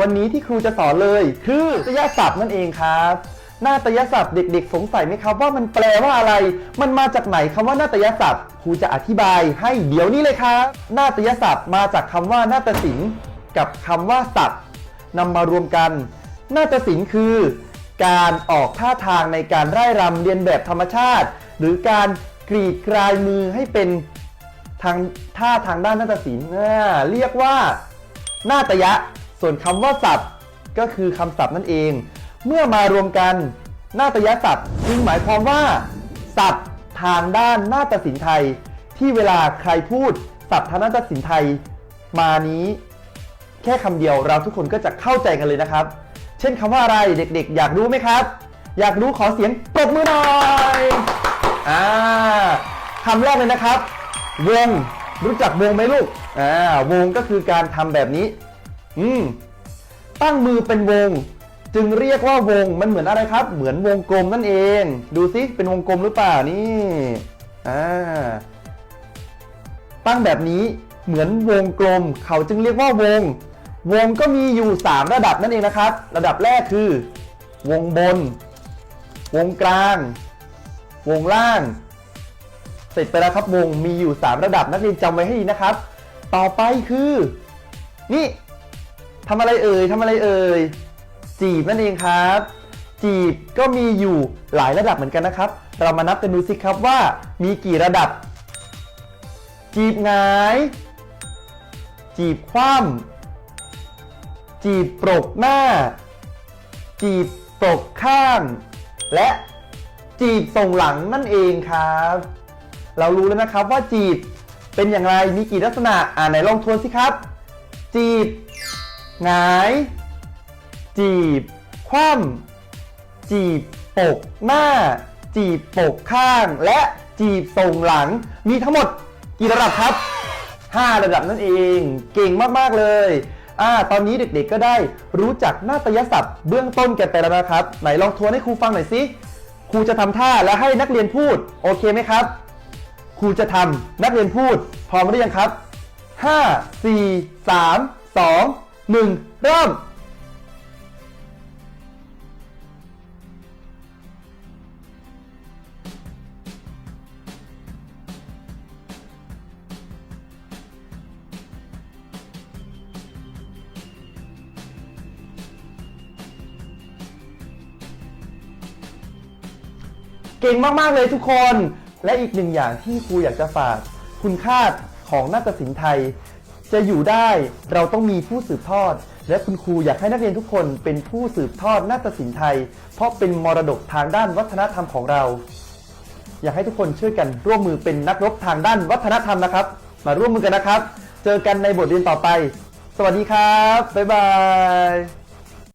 วันนี้ที่ครูจะสอนเลยคือนาฏยศัพท์นั่นเองครับ นาฏยศัพท์เด็กๆ สงสัยไหมครับว่ามันแปลว่าอะไร มันมาจากไหนคำว่านาฏยศัพท์ครูจะอธิบายให้เดี๋ยวนี้เลยครับนาฏยศัพท์มาจากคำว่านาฏศิลป์กับคำว่าศัพท์นำมารวมกัน นาฏศิลป์คือ การออกท่าทางในการไร่รำเรียนแบบธรรมชาติ หรือการกรีดกลายมือให้เป็นทางท่าทางด้านนาฏศิลป์เรียกว่านาตยะ ส่วนคำว่าศัพท์ก็คือคำศัพท์นั่นเอง เมื่อมารวมกันนาตยศัพท์จึงหมายความว่า ศัพท์ทางด้านนาฏศิลป์ไทย ที่เวลาใครพูดศัพท์ทางนาฏศิลป์ไทย มานี้แค่คำเดียวเราทุกคนก็จะเข้าใจกันเลยนะครับ เช่นคำว่าอะไรเด็กๆ อยากรู้ไหมครับ อยากรู้ขอเสียงปรบมือหน่อยอ่าคำแรกเลยนะครับ วงรู้จักวงไหมลูกอ่าวงก็คือการทำแบบนี้ อืมตั้งมือเป็นวง จึงเรียกว่าวงมันเหมือนอะไรครับ เหมือนวงกลมนั่นเอง ดูซิเป็นวงกลมหรือเปล่านี่อ่าตั้งแบบนี้เหมือนวงกลม เขาจึงเรียกว่าวง วงก็มีอยู่ 3 ระดับนั่นเองนะครับ ระดับแรกคือ วงบน วงกลาง วงล่าง เสร็จไปแล้วครับวงมีอยู่ 3 ระดับนักเรียนจำไว้ให้ดีนะครับ ต่อไปคือ นี่ ทำอะไรเอ่ยทำอะไรเอ่ยจีบนั่นเองครับ จีบก็มีอยู่หลายระดับเหมือนกันนะครับ เรามานับกันดูสิครับว่ามีกี่ระดับ จีบงาย จีบคว่ำจีบปรกหน้า จีบตกข้าง และจีบส่งหลังนั่นเองครับ เรารู้แล้วนะครับว่าจีบเป็นอย่างไรมีกี่ลักษณะอ่าไหนลองทวนสิครับ จีบ หงาย จีบ คว่ำจีบปกหน้า จีบปกข้าง และจีบส่งหลัง มีทั้งหมดกี่ระดับครับ 5 ระดับนั่นเอง เก่งมาก ๆ เลยอ่าตอนนี้เด็กๆก็ได้รู้จักนาฏยศัพท์เบื้องต้นกันไปแล้วนะครับ ไหนลองทวนให้ครูฟังหน่อยสิครูจะทำท่าและให้นักเรียนพูด โอเคไหมครับ ครูจะทำนักเรียนพูด พร้อมหรือยังครับ 5 4 3 2 1เริ่มเก่งมาก ๆ เลยทุกคน และอีกหนึ่งอย่างที่ครูอยากจะฝาก คุณค่าของนาฏศิลป์ไทย จะอยู่ได้เราต้องมีผู้สืบทอด และคุณครูอยากให้นักเรียนทุกคนเป็นผู้สืบทอดนาฏศิลป์ไทย เพราะเป็นมรดกทางด้านวัฒนธรรมของเรา อยากให้ทุกคนช่วยกันร่วมมือเป็นนักรบทางด้านวัฒนธรรมนะครับ มาร่วมมือกันนะครับ เจอกันในบทเรียนต่อไป สวัสดีครับบ๊ายบาย